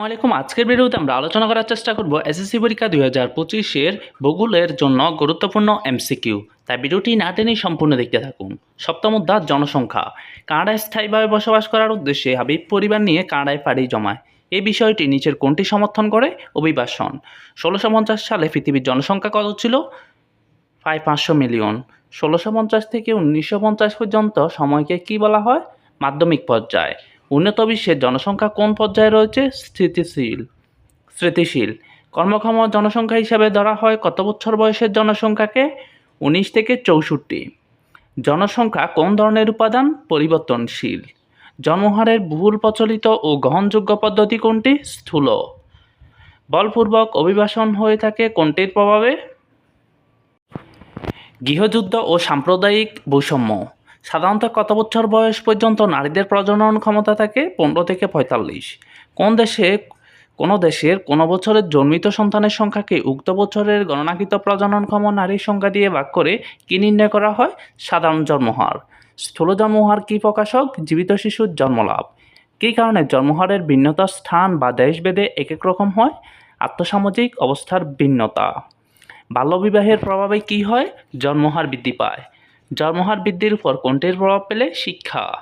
আসসালামাইকুম আজকের ভিডিওতে আমরা আলোচনা করার চেষ্টা করব এসএসসি পরীক্ষা দুই হাজার পঁচিশের ভূগোলের জন্য গুরুত্বপূর্ণ এমসিকিউ তাই ভিডিওটি না টেনেই সম্পূর্ণ দেখতে থাকুন। সপ্তম অধ্যায়, জনসংখ্যা। কানাডায় স্থায়ীভাবে বসবাস করার উদ্দেশ্যে হাবিব পরিবার নিয়ে কানাডায় পাড়ি জমায়। এই বিষয়টি নিচের কোনটি সমর্থন করে? অভিবাসন। ষোলোশো পঞ্চাশ সালে পৃথিবীর জনসংখ্যা কত ছিল? প্রায় পাঁচশো মিলিয়ন। ষোলোশো পঞ্চাশ থেকে উনিশশো পঞ্চাশ পর্যন্ত সময়কে কি বলা হয়? মাধ্যমিক পর্যায়। উন্নত বিশ্বের জনসংখ্যা কোন পর্যায়ে রয়েছে? স্থিতিশীল। স্থিতিশীল। কর্মক্ষম জনসংখ্যা হিসাবে ধরা হয় কত বছর বয়সের জনসংখ্যাকে? উনিশ থেকে চৌষট্টি। জনসংখ্যা কোন ধরনের উপাদান? পরিবর্তনশীল। জন্মহারের বহুল প্রচলিত ও গ্রহণযোগ্য পদ্ধতি কোনটি? স্থূল। বলপূর্বক অভিবাসন হয়ে থাকে কোনটির প্রভাবে? গৃহযুদ্ধ ও সাম্প্রদায়িক বৈষম্য। সাধারণত কত বছর বয়স পর্যন্ত নারীদের প্রজনন ক্ষমতা থাকে? পনেরো থেকে পঁয়তাল্লিশ। কোন দেশে, কোনো দেশের কোনো বছরের জন্মিত সন্তানের সংখ্যাকে উক্ত বছরের গণনাকৃত প্রজননক্ষম নারীর সংখ্যা দিয়ে ভাগ করে কি নির্ণয় করা হয়? সাধারণ জন্মহার। স্থূল জন্মহার কী প্রকাশক? জীবিত শিশুর জন্মলাভ। কী কারণে জন্মহারের ভিন্নতা স্থান বা দেশভেদে এক এক রকম হয়? আত্মসামাজিক অবস্থার ভিন্নতা। বাল্যবিবাহের প্রভাবে কি হয়? জন্মহার বৃদ্ধি পায়। জন্মহার বৃদ্ধির উপর কোনটির প্রভাব পেলে শিক্ষা।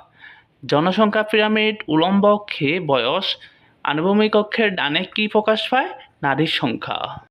জনসংখ্যা পিরামিড, উলম্ব বয়স, আনুভূমিক অক্ষের ডানে কি প্রকাশ পায়? নারীর সংখ্যা।